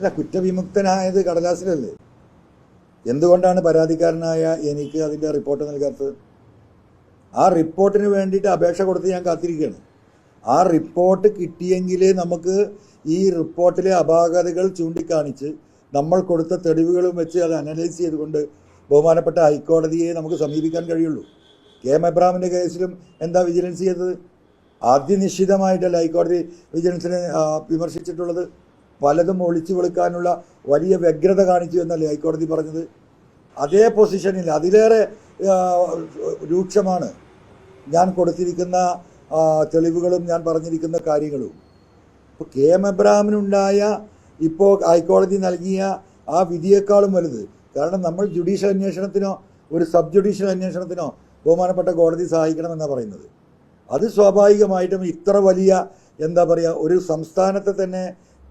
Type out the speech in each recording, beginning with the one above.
അല്ല കുറ്റവിമുക്തനായത് കടലാസിലല്ലേ? എന്തുകൊണ്ടാണ് പരാതിക്കാരനായ എനിക്ക് അതിന്റെ റിപ്പോർട്ട് നൽകാത്തത്? ആ റിപ്പോർട്ടിന് വേണ്ടിയിട്ട് അപേക്ഷ കൊടുത്ത് ഞാൻ കാത്തിരിക്കുകയാണ്. ആ റിപ്പോർട്ട് കിട്ടിയെങ്കിലേ നമുക്ക് ഈ റിപ്പോർട്ടിലെ അപാകതകൾ ചൂണ്ടിക്കാണിച്ച് നമ്മൾ കൊടുത്ത തെളിവുകളും വെച്ച് അത് അനലൈസ് ചെയ്തുകൊണ്ട് ബഹുമാനപ്പെട്ട ഹൈക്കോടതിയെ നമുക്ക് സമീപിക്കാൻ കഴിയുള്ളൂ. കെ എം എബ്രാമിന്റെ കേസിലും എന്താ വിജിലൻസ് ചെയ്തത്? ആദ്യനിശ്ചിതമായിട്ടല്ല ഹൈക്കോടതി വിജിലൻസിനെ വിമർശിച്ചിട്ടുള്ളത്? പലതും ഒളിച്ചു വെളുക്കാനുള്ള വലിയ വ്യഗ്രത കാണിച്ചു എന്നല്ലേ ഹൈക്കോടതി പറഞ്ഞത്? അതേ പൊസിഷനിൽ അതിലേറെ രൂക്ഷമാണ് ഞാൻ കൊടുത്തിരിക്കുന്ന തെളിവുകളും ഞാൻ പറഞ്ഞിരിക്കുന്ന കാര്യങ്ങളും. ഇപ്പോൾ കെ എം എബ്രാമിനുണ്ടായ ഇപ്പോൾ ഹൈക്കോടതി നൽകിയ ആ വിധിയേക്കാളും വലുത്. കാരണം നമ്മൾ ജുഡീഷ്യൽ അന്വേഷണത്തിനോ ഒരു സബ് ജുഡീഷ്യൽ അന്വേഷണത്തിനോ ബഹുമാനപ്പെട്ട കോടതി സഹായിക്കണമെന്നാണ് പറയുന്നത്. അത് സ്വാഭാവികമായിട്ടും ഇത്ര വലിയ എന്താ പറയുക ഒരു സംസ്ഥാനത്തെ തന്നെ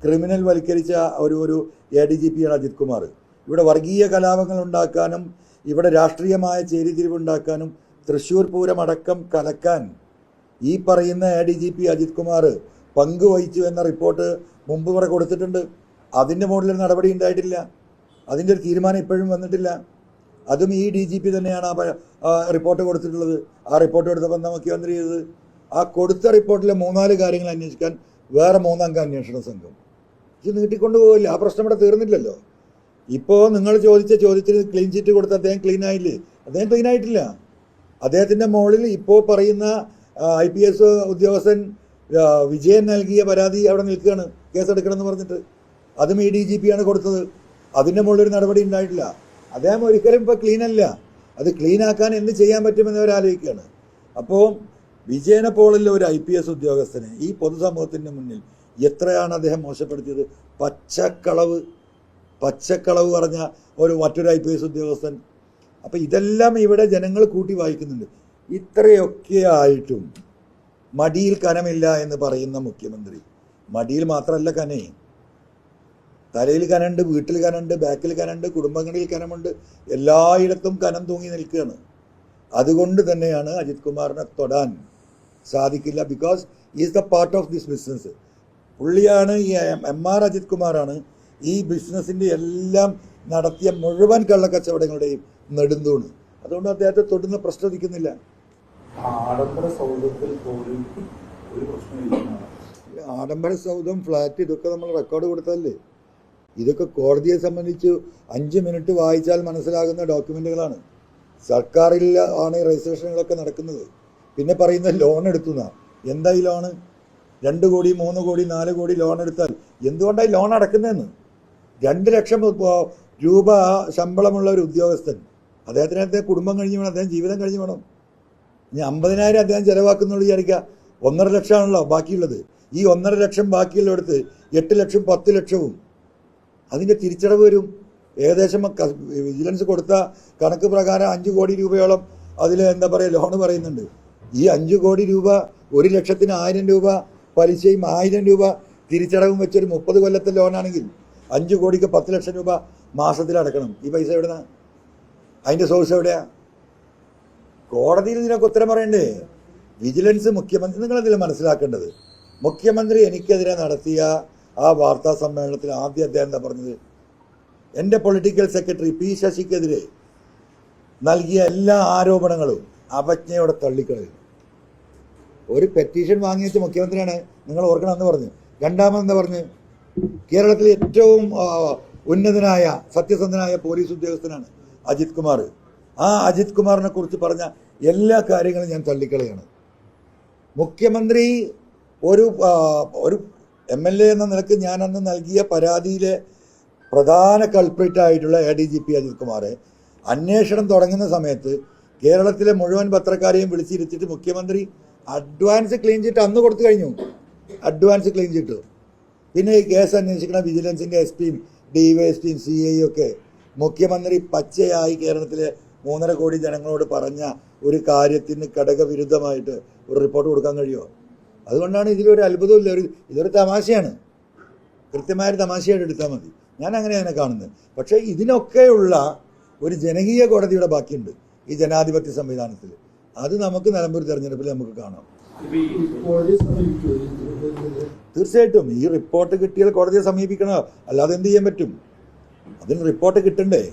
ക്രിമിനൽ വൽക്കരിച്ച ഒരു ഒരു എ ഡി ജി പിയാണ് അജിത് കുമാർ. ഇവിടെ വർഗീയ കലാപങ്ങൾ ഉണ്ടാക്കാനും ഇവിടെ രാഷ്ട്രീയമായ ചേരിതിരിവുണ്ടാക്കാനും തൃശ്ശൂർ പൂരമടക്കം കലക്കാൻ ഈ പറയുന്ന A D G P Ajith Kumar പങ്കുവഹിച്ചു എന്ന റിപ്പോർട്ട് മുമ്പ് ഇവിടെ കൊടുത്തിട്ടുണ്ട്. അതിന്റെ മുകളിൽ നടപടി ഉണ്ടായിട്ടില്ല. അതിന്റെ ഒരു തീരുമാനം ഇപ്പോഴും വന്നിട്ടില്ല. അതും ഈ ഡി ജി പി തന്നെയാണ് ആ റിപ്പോർട്ട് കൊടുത്തിട്ടുള്ളത്. ആ റിപ്പോർട്ട് എടുത്തപ്പോൾ മുഖ്യമന്ത്രി ചെയ്തത്? ആ കൊടുത്ത റിപ്പോർട്ടിലെ മൂന്നാൽ കാര്യങ്ങൾ അന്വേഷിക്കാൻ വേറെ മൂന്നംഗ അന്വേഷണ സംഘം ഇത് നീട്ടിക്കൊണ്ട് പോകില്ല ആ പ്രശ്നം ഇവിടെ തീർന്നില്ലല്ലോ. ഇപ്പോൾ നിങ്ങൾ ചോദിച്ച ചോദ്യത്തിന് ക്ലീൻ ചീറ്റ് കൊടുത്ത അദ്ദേഹം ക്ലീൻ ആയില്ലേ? അദ്ദേഹം ക്ലീൻ ആയിട്ടില്ല. അദ്ദേഹത്തിന്റെ മുകളിൽ ഇപ്പോൾ പറയുന്ന ഐ പി എസ് ഉദ്യോഗസ്ഥൻ വിജയൻ നൽകിയ പരാതി അവിടെ നിൽക്കുകയാണ്. കേസെടുക്കണമെന്ന് പറഞ്ഞിട്ട്. അതും ഇ ഡി ജി പി ആണ് കൊടുത്തത്. അതിന്റെ മുകളിൽ ഒരു നടപടി ഉണ്ടായിട്ടില്ല. അദ്ദേഹം ഒരിക്കലും ഇപ്പോൾ ക്ലീൻ അല്ല. അത് ക്ലീൻ ആക്കാൻ എന്ത് ചെയ്യാൻ പറ്റുമെന്ന് അവർ ആലോചിക്കുകയാണ്. അപ്പോൾ വിജയനെ പോലുള്ള ഒരു ഐ പി എസ് ഉദ്യോഗസ്ഥനെ ഈ പൊതുസമൂഹത്തിന്റെ മുന്നിൽ എത്രയാണ് അദ്ദേഹം മോശപ്പെടുത്തിയത്? പച്ചക്കളവ് പച്ചക്കളവ് പറഞ്ഞ ഒരു മറ്റൊരു ഐ പി എസ് ഉദ്യോഗസ്ഥൻ. അപ്പോൾ ഇതെല്ലാം ഇവിടെ ജനങ്ങൾ കൂട്ടി വായിക്കുന്നുണ്ട്. ഇത്രയൊക്കെ ആയിട്ടും മടിയിൽ കനമില്ല എന്ന് പറയുന്ന മുഖ്യമന്ത്രി. മടിയിൽ മാത്രമല്ല കനേ. തലയിൽ കനുണ്ട് വീട്ടിൽ കനുണ്ട് ബാക്കിൽ കനുണ്ട് കുടുംബങ്ങളിൽ കനമുണ്ട്. എല്ലായിടത്തും കനം തൂങ്ങി നിൽക്കുകയാണ്. അതുകൊണ്ട് തന്നെയാണ് അജിത് കുമാറിനെ തൊടാൻ സാധിക്കില്ല. Because is the part of this business പുള്ളിയാണ് ഈ എം ആർ അജിത് കുമാറാണ് ഈ ബിസിനസ്സിന്റെ എല്ലാം നടത്തിയ മുഴുവൻ കള്ളക്കച്ചവടങ്ങളുടെയും നെടുന്തൂണ്. അതുകൊണ്ട് അദ്ദേഹത്തെ തൊടുന്ന പ്രശ്നിക്കുന്നില്ല ആഡംബര സൗദത്തിൽ പോലും ഒരു പ്രശ്നമില്ല. ആഡംബര സൗധം ഫ്ലാറ്റ് ഇതൊക്കെ നമ്മൾ റെക്കോർഡ് കൊടുത്തതല്ലേ? ഇതൊക്കെ കോടതിയെ സംബന്ധിച്ച് അഞ്ച് മിനിറ്റ് വായിച്ചാൽ മനസ്സിലാകുന്ന ഡോക്യുമെന്റുകളാണ് സർക്കാരിൽ ആണ് രജിസ്ട്രേഷനുകളൊക്കെ നടക്കുന്നത്. പിന്നെ പറയുന്ന ലോൺ എടുത്തുന്ന എന്താ ഈ ലോണ് രണ്ട് കോടി മൂന്ന് കോടി നാല് കോടി ലോൺ എടുത്താൽ എന്തുകൊണ്ടാണ് ലോൺ അടക്കുന്നതെന്ന്? രണ്ട് ലക്ഷം രൂപ ശമ്പളമുള്ള ഒരു ഉദ്യോഗസ്ഥൻ അദ്ദേഹത്തിന് അദ്ദേഹം കുടുംബം കഴിഞ്ഞ് വേണം അദ്ദേഹം ജീവിതം കഴിഞ്ഞ് വേണം. ഇനി അമ്പതിനായിരം അദ്ദേഹം ചിലവാക്കുന്നുള്ളൂ വിചാരിക്കുക. ഒന്നര ലക്ഷമാണല്ലോ ബാക്കിയുള്ളത്. ഈ ഒന്നര ലക്ഷം ബാക്കിയുള്ള എടുത്ത് എട്ട് ലക്ഷം പത്ത് ലക്ഷവും അതിന്റെ തിരിച്ചടവ് വരും. ഏകദേശം വിജിലൻസ് കൊടുത്ത കണക്ക് പ്രകാരം അഞ്ച് കോടി രൂപയോളം അതിൽ എന്താ പറയുക ലോണ് പറയുന്നുണ്ട്. ഈ അഞ്ച് കോടി രൂപ ഒരു ലക്ഷത്തിന് ആയിരം രൂപ പലിശയും ആയിരം രൂപ തിരിച്ചടവും വെച്ചൊരു മുപ്പത് കൊല്ലത്തെ ലോണാണെങ്കിൽ അഞ്ച് കോടിക്ക് പത്ത് ലക്ഷം രൂപ മാസത്തിൽ അടക്കണം. ഈ പൈസ എവിടുന്ന? അതിന്റെ സോഴ്സ് എവിടെയാ? കോടതിയിൽ ഇതിനൊക്കെ ഉത്തരം പറയണ്ടേ? വിജിലൻസ് മുഖ്യമന്ത്രി നിങ്ങളതിൽ മനസ്സിലാക്കേണ്ടത്? മുഖ്യമന്ത്രി എനിക്കെതിരെ നടത്തിയ ആ വാർത്താ സമ്മേളനത്തിൽ ആദ്യം അദ്ദേഹം എന്താ പറഞ്ഞത്? എന്റെ പൊളിറ്റിക്കൽ സെക്രട്ടറി പി ശശിക്കെതിരെ നൽകിയ എല്ലാ ആരോപണങ്ങളും അവജ്ഞയോടെ തള്ളിക്കളയും ഒരു പെറ്റീഷൻ വാങ്ങി വെച്ച മുഖ്യമന്ത്രിയാണ് നിങ്ങൾ ഓർക്കണം എന്ന് പറഞ്ഞു. രണ്ടാമതെന്താ പറഞ്ഞു? കേരളത്തിൽ ഏറ്റവും ഉന്നതനായ സത്യസന്ധനായ പോലീസ് ഉദ്യോഗസ്ഥനാണ് അജിത് കുമാർ. ആ അജിത് കുമാറിനെ കുറിച്ച് പറഞ്ഞ എല്ലാ കാര്യങ്ങളും ഞാൻ തള്ളിക്കളയാണ്. മുഖ്യമന്ത്രി ഒരു ഒരു എം എൽ എ എന്ന നിലയ്ക്ക് ഞാൻ അന്ന് നൽകിയ പരാതിയിലെ പ്രധാന കൾപ്രിറ്റ് ആയിട്ടുള്ള A D G P Ajith കുമാറെ അന്വേഷണം തുടങ്ങുന്ന സമയത്ത് കേരളത്തിലെ മുഴുവൻ പത്രക്കാരെയും വിളിച്ചിരുത്തിയിട്ട് മുഖ്യമന്ത്രി അഡ്വാൻസ് ക്ലീൻ ചിറ്റ് അന്ന് കൊടുത്തു കഴിഞ്ഞു. Advance clean chit. പിന്നെ ഈ കേസ് അന്വേഷിക്കുന്ന വിജിലൻസിന്റെ എസ് പിയും ഡി വൈ എസ് പിയും സി ഐ ഒക്കെ മുഖ്യമന്ത്രി പച്ചയായി കേരളത്തിലെ മൂന്നര കോടി ജനങ്ങളോട് പറഞ്ഞ ഒരു കാര്യത്തിന് ഘടകവിരുദ്ധമായിട്ട് ഒരു റിപ്പോർട്ട് കൊടുക്കാൻ കഴിയുമോ? അതുകൊണ്ടാണ് ഇതിലൊരു അത്ഭുതമില്ല ഒരു ഇതൊരു തമാശയാണ്. കൃത്യമായൊരു തമാശയായിട്ട് എടുത്താൽ മതി. ഞാൻ അങ്ങനെയാണ് കാണുന്നത്. പക്ഷേ ഇതിനൊക്കെയുള്ള ഒരു ജനകീയ കോടതിയുടെ ബാക്കിയുണ്ട് ഈ ജനാധിപത്യ സംവിധാനത്തിൽ അത് നമുക്ക് നിലമ്പൂർ തെരഞ്ഞെടുപ്പിൽ നമുക്ക് കാണാം? തീർച്ചയായിട്ടും ഈ റിപ്പോർട്ട് കിട്ടിയാൽ കോടതിയെ സമീപിക്കണോ. അല്ലാതെ എന്ത് ചെയ്യാൻ പറ്റും? അതിന് റിപ്പോർട്ട് കിട്ടണ്ടേ?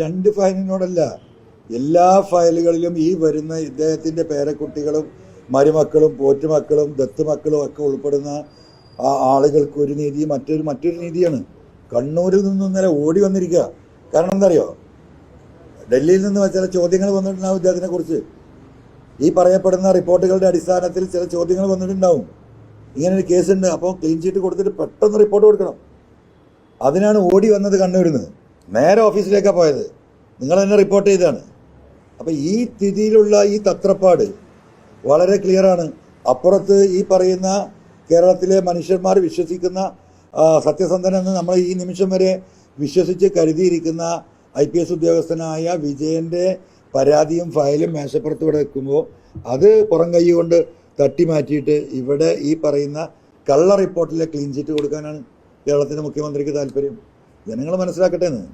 രണ്ട് ഫയലിനോടല്ല. എല്ലാ ഫയലുകളിലും ഈ വരുന്ന ഇദ്ദേഹത്തിന്റെ പേരക്കുട്ടികളും മരുമക്കളും പോറ്റുമക്കളും ദത്തുമക്കളും ഒക്കെ ഉൾപ്പെടുന്ന ആ ആളുകൾക്ക് ഒരു നീതി മറ്റൊരു മറ്റൊരു നീതിയാണ്. കണ്ണൂരിൽ നിന്നും ഇന്നലെ ഓടി വന്നിരിക്കുക. കാരണം എന്തറിയോ? ഡൽഹിയിൽ നിന്ന് ചില ചോദ്യങ്ങൾ വന്നിട്ടുണ്ടാവും ഇദ്ദേഹത്തിനെ കുറിച്ച് ഈ പറയപ്പെടുന്ന റിപ്പോർട്ടുകളുടെ അടിസ്ഥാനത്തിൽ ചില ചോദ്യങ്ങൾ വന്നിട്ടുണ്ടാവും. ഇങ്ങനെ ഒരു കേസുണ്ട്. അപ്പോൾ ക്ലീൻ ചീറ്റ് കൊടുത്തിട്ട് പെട്ടെന്ന് റിപ്പോർട്ട് കൊടുക്കണം. അതിനാണ് ഓടി വന്നത് കണ്ണൂരിൽ നിന്ന്. നേരെ ഓഫീസിലേക്കാണ് പോയത്. നിങ്ങൾ തന്നെ റിപ്പോർട്ട് ചെയ്താണ് അപ്പോൾ ഈ സ്ഥിതിയിലുള്ള ഈ തത്രപ്പാട് വളരെ ക്ലിയറാണ്. അപ്പുറത്ത് ഈ പറയുന്ന കേരളത്തിലെ മനുഷ്യന്മാർ വിശ്വസിക്കുന്ന സത്യസന്ധനെന്ന് നമ്മൾ ഈ നിമിഷം വരെ വിശ്വസിച്ച് കരുതിയിരിക്കുന്ന ഐ പി എസ് ഉദ്യോഗസ്ഥനായ വിജയന്റെ പരാതിയും ഫയലും മേശപ്പുറത്ത് ഇവിടെ വെക്കുമ്പോൾ അത് പുറം കൈ കൊണ്ട് തട്ടി മാറ്റിയിട്ട് ഇവിടെ ഈ പറയുന്ന കള്ള റിപ്പോർട്ടിലെ ക്ലീൻ ചീറ്റ് കൊടുക്കാനാണ് കേരളത്തിന്റെ മുഖ്യമന്ത്രിക്ക് താല്പര്യം. ജനങ്ങൾ മനസ്സിലാക്കട്ടെ എന്ന്.